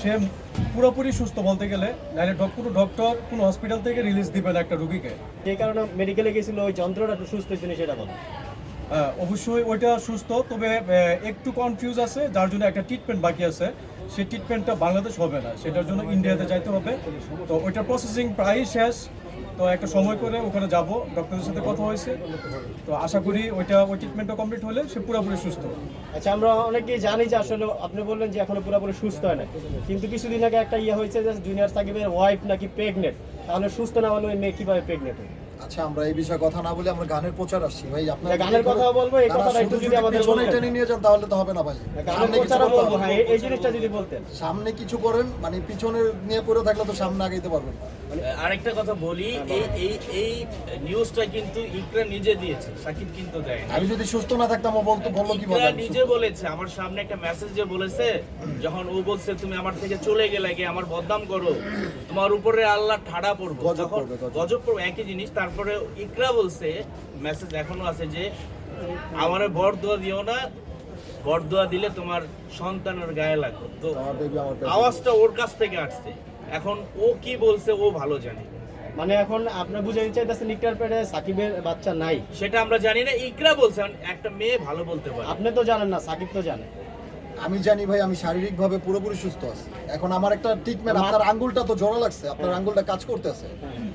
সে পুরোপুরি সুস্থ বলতে গেলে। নাহলে কোনো ডক্টর কোনো হসপিটাল থেকে রিলিজ দিবে না একটা রুগীকে। যে কারণে মেডিকেলে গেছিল ওই যন্ত্রটা একটু সুস্থ হয়েছিল সেটা বলো। আহ, অবশ্যই ওইটা সুস্থ তবে একটু কনফিউজ আছে যার জন্য একটা ট্রিটমেন্ট বাকি আছে। সেই ট্রিটমেন্টটা বাংলাদেশ হবে না, সেটার জন্য ইন্ডিয়াতে যাইতে হবে। তো ওইটার প্রসেসিং প্রায় শেষ। তো একটা সময় করে ওখানে যাব ডক্টরের সাথে কথা হয়েছে। তো আশা করি ওইটা, ওই ট্রিটমেন্টটা কমপ্লিট হলে সে পুরোপুরি সুস্থ। আচ্ছা আমরা অনেকেই জানি যে আসলে আপনি বললেন যে এখনও পুরোপুরি সুস্থ হয় না কিন্তু কিছুদিন আগে একটা ইয়ে হয়েছে যে জুনিয়র সাকিবের ওয়াইফ নাকি প্রেগনেন্ট তাহলে সুস্থ না হলে ওই মেয়ে কীভাবে প্রেগনেন্ট হয়? আচ্ছা আমরা এই বিষয়ে কথা না বলে আমরা গানের প্রচার আসছি। ভাই আপনার গানের কথা বলব, এই কথাটা একটু যদি আমাদের। টেনে নিয়ে যান তাহলে তো হবে না ভাই। সামনে কিছু বলব হ্যাঁ এই- জিনিসটা যদি বলতেন। সামনে কিছু করেন মানে পিছনে নিয়ে পড়ে থাকলে তো সামনে আগাইতে পারবেন আরেকটা কথা বলি এই এই এই নিউজটা কিন্তু ইকরা নিজে দিয়েছে সাকিব কিন্তু দেয় আমি যদি সুস্থ না থাকতাম ও বলতো বলল কি ইকরা নিজে বলেছে আমার সামনে একটা মেসেজ যে বলেছে যখন ও বলছে তুমি আমার থেকে চলে গেলে আমার বদনাম করো তোমার উপরে আল্লাহ ঠাড়া পড়ব। গজব যখন গজব। গজব একই জিনিস তারপরে ইকরা বলছে মেসেজ এখনও আছে যে আমার বর দোয়া দিও না বর দোয়া দিলে তোমার সন্তানের গায়ে লাগবে। তো। আওয়াজটা ওর কাছ থেকে আসছে। এখন ও কি বলছে ও ভালো জানে। মানে এখন আপনার বুঝাইতে চাইতেছেন ইকটার পেটে সাকিবের বাচ্চা নাই। সেটা আমরা জানি না ইকরা বলছে একটা মেয়ে ভালো বলতে পারে। আপনি তো জানেন না সাকিব তো জানে। আমি জানি ভাই আমি শারীরিকভাবে পুরোপুরি সুস্থ আছি। এখন আমার একটা ট্রিটমেন্ট আপনার আঙ্গুলটা তো জোড়া লাগছে আপনার আঙ্গুলটা কাজ করতেছে।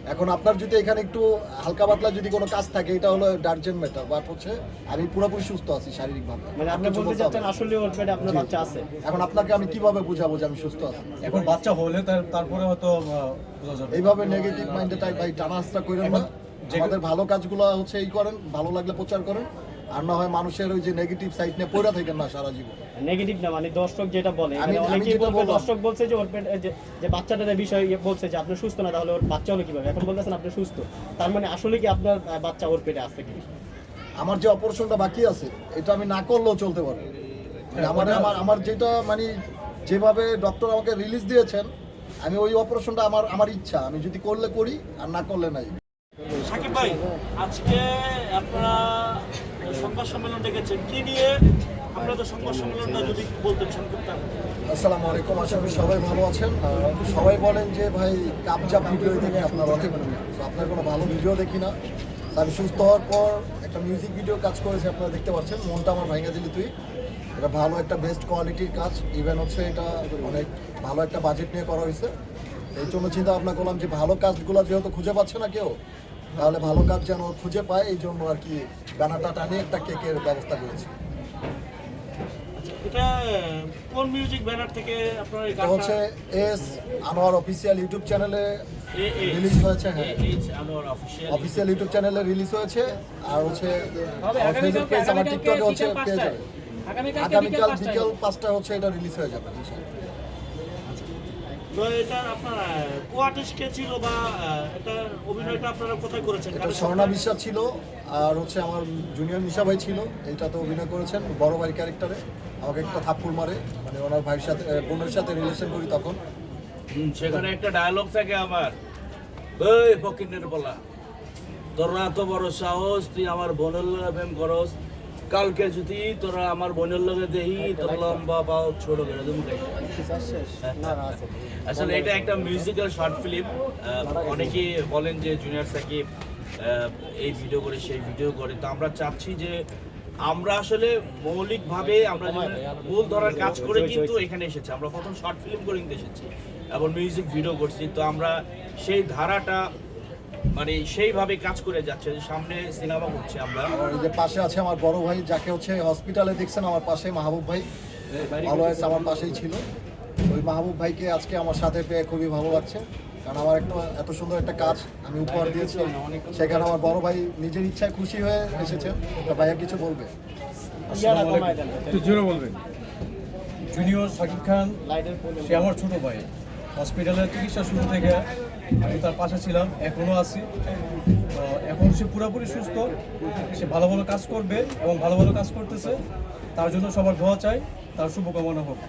এখন আপনার যদি এখানে একটু হালকা পাতলা যদি কোনো কাজ থাকে এটা হলো ডার্জেন ম্যাটার বাট হচ্ছে আমি পুরোপুরি সুস্থ আছি শারীরিকভাবে। মানে আপনি বলতে চাচ্ছেন আসলে ওর পেটে আপনার বাচ্চা আছে। এখন আপনাকে আমি কীভাবে বুঝাবো যে আমি সুস্থ আছি? এখন বাচ্চা হলে তার তারপরে হয়তো এইভাবে নেগেটিভ মাইন্ডে তাই ভাই টানা আস্তা করেন না। যে- আমাদের ভালো কাজগুলো হচ্ছে এই করেন ভালো লাগলে প্রচার করেন। আর না হয় মানুষের ওই যে নেগেটিভ সাইড নিয়ে পড়ে থাকেন না সারা জীবন। নেগেটিভ না মানে দর্শক যেটা বলে আমি- এখানে অনেকেই বলবে দর্শক বলছে যে ওর পেট যে বাচ্চাটার বিষয় ইয়ে বলছে যে আপনি সুস্থ না তাহলে ওর বাচ্চা হলো কীভাবে? এখন বলতেছেন আপনি সুস্থ। তার মানে আসলে কি আপনার বাচ্চা ওর পেটে আছে কি? আমার যে অপারেশনটা বাকি আছে এটা আমি না করলেও চলতে পারব মানে আমার আমার আমার যেটা মানে যেভাবে ডক্টর আমাকে রিলিজ দিয়েছেন আমি ওই অপারেশনটা আমার আমার ইচ্ছা। আমি যদি করলে করি আর না করলে নাই। সাকিব ভাই আজকে আপনারা সংবাদ সম্মেলন ডেকেছেন। কি নিয়ে আপনাদের সংবাদ সম্মেলনটা যদি বলতেন সংক্ষিপ্ত আসসালামু আলাইকুম, আশা করি সবাই ভালো আছেন। সবাই বলেন যে, ভাই, কাপজাপ ভিডিও দেখি আপনার অনেক আপনার কোনো ভালো ভিডিও দেখি না। আমি সুস্থ হওয়ার পর একটা মিউজিক ভিডিও কাজ করেছি, আপনারা দেখতে পাচ্ছেন। মনটা আমার ভাঙা দিলি তুই। এটা ভালো একটা বেস্ট কোয়ালিটির কাজ। ইভেন হচ্ছে এটা অনেক ভালো একটা বাজেট নিয়ে করা হয়েছে। এই জন্য চিন্তা ভাবনা করলাম যে, ভালো কাজগুলো যেহেতু খুঁজে পাচ্ছে না কেউ তাহলে ভালো কাজ যেন খুঁজে পায় এই জন্য আর কি ব্যানারটা টানিয়ে একটা কেকের ব্যবস্থা করেছি। এটা কোন মিউজিক ব্যানার থেকে আপনারা এই গানটা হচ্ছে এস আনোয়ার ইউটিউব চ্যানেলে রিলিজ হয়েছে হ্যাঁ। ইউটিউব চ্যানেলে রিলিজ হয়েছে আর হচ্ছে ফেসবুক পেজ আমার টিকটকে হচ্ছে পেয়ে যাবে। আগামীকাল বিকেল পাঁচটা হচ্ছে এটা রিলিজ হয়ে যাবে ইনশাআল্লাহ। তো এটা আপনার কো কে ছিল বা এটা অভিনয়টা আপনারা কোথায় করেছেন? এটা স্বর্ণা বিশ্বাস ছিল আর হচ্ছে আমার জুনিয়র নিশা ভাই ছিল এইটাতে অভিনয় করেছেন বড় ভাই ক্যারেক্টারে আমাকে একটা থাপ্পড় মারে মানে ওনার ভাইয়ের সাথে বোনের সাথে রিলেশন করি তখন। সেখানে একটা ডায়লগ থাকে আমার। ওই ফকিনের বলা তোরা এত বড় সাহস তুই আমার বোনের প্রেম করস কালকে যদি তোরা আমার বোনের লগে দেহি তোর লম্বা পাও ছোট করে দেবো আসলে এটা একটা মিউজিক্যাল শর্ট ফিল্ম অনেকে বলেন যে জুনিয়র সাকিব এই ভিডিও করে সেই ভিডিও করে। তো আমরা চাচ্ছি যে আমরা আসলে মৌলিকভাবে আমরা মূল ধরার কাজ করে কিন্তু এখানে এসেছি। আমরা প্রথম শর্ট ফিল্ম করে কিন্তু এসেছি এবং মিউজিক ভিডিও করছি। তো আমরা সেই ধারাটা মানে সেইভাবে কাজ করে যাচ্ছে সামনে সিনেমা করছে আমরা। যে পাশে আছে আমার বড় ভাই যাকে হচ্ছে হসপিটালে দেখছেন আমার পাশে মাহবুব ভাই। ভালো হয়েছে আমার পাশেই ছিল। ওই মাহবুব ভাইকে আজকে আমার সাথে পেয়ে খুবই ভালো লাগছে। কারণ আমার একটা এত সুন্দর একটা কাজ আমি উপহার দিয়েছি। সেখানে আমার বড় ভাই নিজের ইচ্ছায় খুশি হয়ে এসেছেন তো ভাইয়া কিছু বলবে? বলবেন। জুনিয়র শাকিব খান সে আমার ছোট ভাই। হসপিটালের চিকিৎসা শুরু থেকে আমি তার পাশে ছিলাম, এখনও আছি। তো এখন সে পুরোপুরি সুস্থ, সে ভালো ভালো কাজ করবে এবং ভালো ভালো কাজ করতেছে। তার জন্য সবার দোয়া চাই, তার শুভকামনা হোক।